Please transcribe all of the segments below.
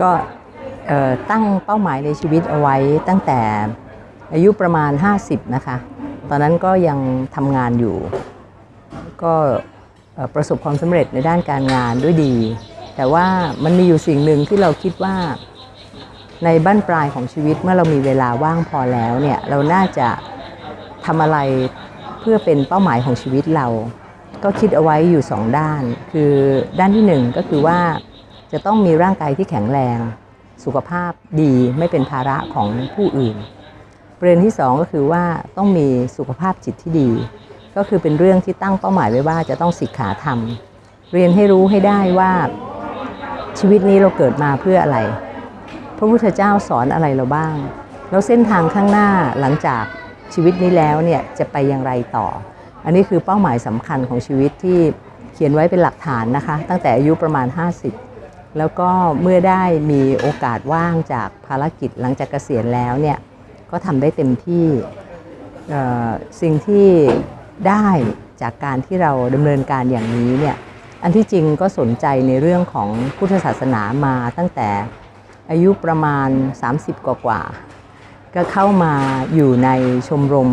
ก็ตั้งเป้าหมายในชีวิตเอาไว้ตั้งแต่อายุประมาณ 50 นะคะ ตอนนั้นก็ยังทำงานอยู่ ก็ประสบความสำเร็จในด้านการงานด้วยดี แต่ว่ามันมีอยู่สิ่งหนึ่งที่เราคิดว่าในบั้นปลายของชีวิตเมื่อเรามีเวลาว่างพอแล้วเนี่ยเราน่าจะทำอะไรเพื่อเป็นเป้าหมายของชีวิตเรา ก็คิดเอาไว้อยู่สองด้าน คือด้านที่หนึ่งก็คือว่า จะต้องมีร่างกายที่แข็งแรง สุขภาพดีไม่เป็นภาระของผู้อื่น ประเด็นที่สองก็คือว่าต้องมีสุขภาพจิตที่ดี ก็คือเป็นเรื่องที่ตั้งเป้าหมายไว้ว่าจะต้องศิกขาธรรม เรียนให้รู้ให้ได้ว่าชีวิตนี้เราเกิดมาเพื่ออะไร พระพุทธเจ้าสอนอะไรเราบ้าง แล้วเส้นทางข้างหน้าหลังจากชีวิตนี้แล้วเนี่ยจะไปอย่างไรต่อ อันนี้คือเป้าหมายสำคัญของชีวิตที่เขียนไว้เป็นหลักฐานนะคะ ตั้งแต่อายุประมาณ 50 แล้วก็เมื่อได้มีโอกาสว่างจากภารกิจหลังจากเกษียณแล้วเนี่ยก็ทำได้เต็มที่สิ่งที่ได้จากการที่เราดำเนินการอย่างนี้เนี่ยอันที่จริงก็สนใจในเรื่องของพุทธศาสนามาตั้งแต่อายุประมาณ 30 กว่ากว่า ก็เข้ามาอยู่ในชมรม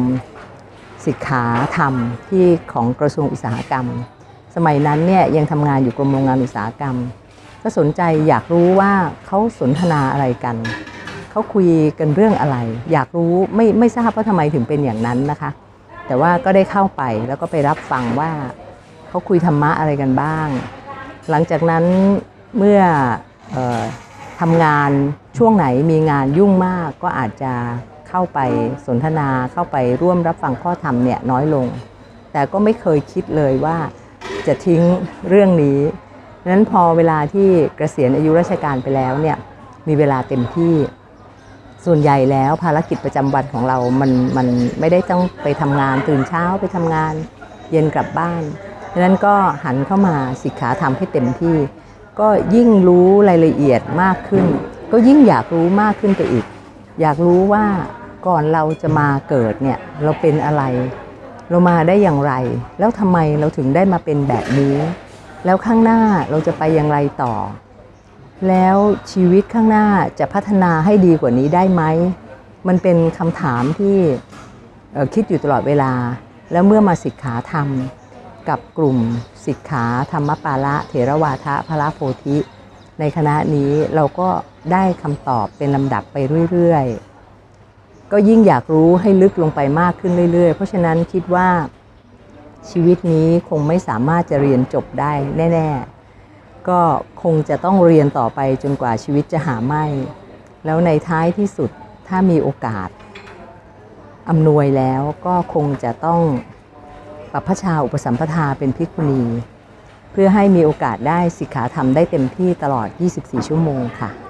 สิกขาธรรมที่ของกระทรวงอุตสาหกรรม สมัยนั้นเนี่ยยังทำงานอยู่กรมโรงงานอุตสาหกรรม ก็สนใจอยากรู้ว่าเขาสนทนาอะไรกันเขาคุยกันเรื่องอะไร อยากรู้ไม่ไม่ทราบว่าทำไมถึงเป็นอย่างนั้นนะคะ แต่ว่าก็ได้เข้าไปแล้วก็ไปรับฟังว่าเขาคุยธรรมะอะไรกันบ้าง หลังจากนั้นเมื่อออทำงานช่วงไหนมีงานยุ่งมากก็อาจจะเข้าไปสนทนาเข้าไปร่วมรับฟังข้อธรรมเนี่ยน้อยลง แต่ก็ไม่เคยคิดเลยว่าจะทิ้งเรื่องนี้ ดังนั้นพอเวลาที่เกษียณอายุราชการไปแล้วเนี่ยมีเวลาเต็มที่ส่วนใหญ่แล้วภารกิจประจำวันของเรา มันมันไม่ได้ต้องไปทำงานตื่นเช้าไปทำงาน เย็นกลับบ้านดังนั้นก็หันเข้ามาศิกขาทำให้เต็มที่ ก็ยิ่งรู้รายละเอียดมากขึ้น ก็ยิ่งอยากรู้มากขึ้นไปอีก อยากรู้ว่าก่อนเราจะมาเกิดเนี่ยเราเป็นอะไร เรามาได้อย่างไร แล้วทำไมเราถึงได้มาเป็นแบบนี้ แล้วข้างหน้าเราจะไปอย่างไรต่อ แล้วชีวิตข้างหน้าจะพัฒนาให้ดีกว่านี้ได้ไหม มันเป็นคำถามที่คิดอยู่ตลอดเวลา แล้วเมื่อมาสิกขาธรรม กับกลุ่มสิกขาธรรมปาละเถรวาทะพระโพธิ ในคณะนี้เราก็ได้คำตอบเป็นลำดับไปเรื่อย ๆ ก็ยิ่งอยากรู้ให้ลึกลงไปมากขึ้นเรื่อย ๆ เพราะฉะนั้นคิดว่า ชีวิตนี้คงไม่สามารถจะเรียนจบได้แน่ ๆ ก็คงจะต้องเรียนต่อไปจนกว่าชีวิตจะหาไม่ แล้วในท้ายที่สุดถ้ามีโอกาสอำนวยแล้วก็คงจะต้องปรับพระชาอุปสัมปทาเป็นภิกุณี เพื่อให้มีโอกาสได้สิกขาธรรมได้เต็มที่ตลอด 24 ชั่วโมงค่ะ